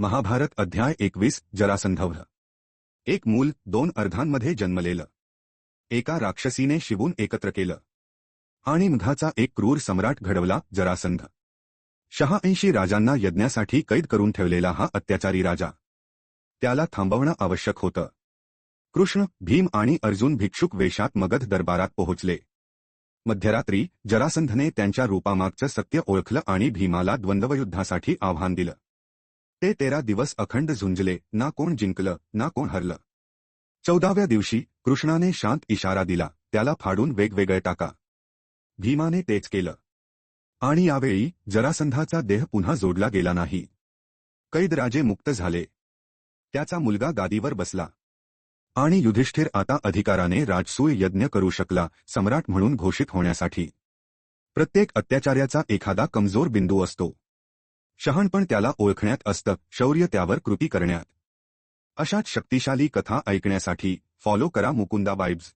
महाभारत अध्याय एकवीस जरासंधव एक मूल दोन अर्धांमध्ये जन्मलेलं. एका राक्षसीने शिवून एकत्र केलं. आणि मधाचा एक क्रूर सम्राट घडवला जरासंध. शहाऐंशी राजांना यज्ञासाठी कैद करून ठेवलेला हा अत्याचारी राजा. त्याला थांबवणं आवश्यक होतं. कृष्ण भीम आणि अर्जुन भिक्षुक वेशात मगध दरबारात पोहोचले. मध्यरात्री जरासंधने त्यांच्या रूपामागचं सत्य ओळखलं आणि भीमाला द्वंद्वयुद्धासाठी आव्हान दिलं. ते तेरा दिवस अखंड झुंजले ना कोण जिंकलं ना कोण हरलं. चौदाव्या दिवशी कृष्णाने शांत इशारा दिला त्याला फाडून वेगवेगळे टाका. भीमाने तेच केलं. आणि यावेळी जरासंधाचा देह पुन्हा जोडला गेला नाही. कैदराजे मुक्त झाले. त्याचा मुलगा गादीवर बसला. आणि युधिष्ठिर आता अधिकाराने राजसूय यज्ञ करू शकला सम्राट म्हणून घोषित होण्यासाठी. प्रत्येक अत्याचार्याचा एखादा कमजोर बिंदू असतो. शहाणपण त्याला ओळखण्यात असतं. शौर्य त्यावर कृती करण्यात. अशाच शक्तिशाली कथा ऐकण्यासाठी फॉलो करा मुकुंदा वाईब्स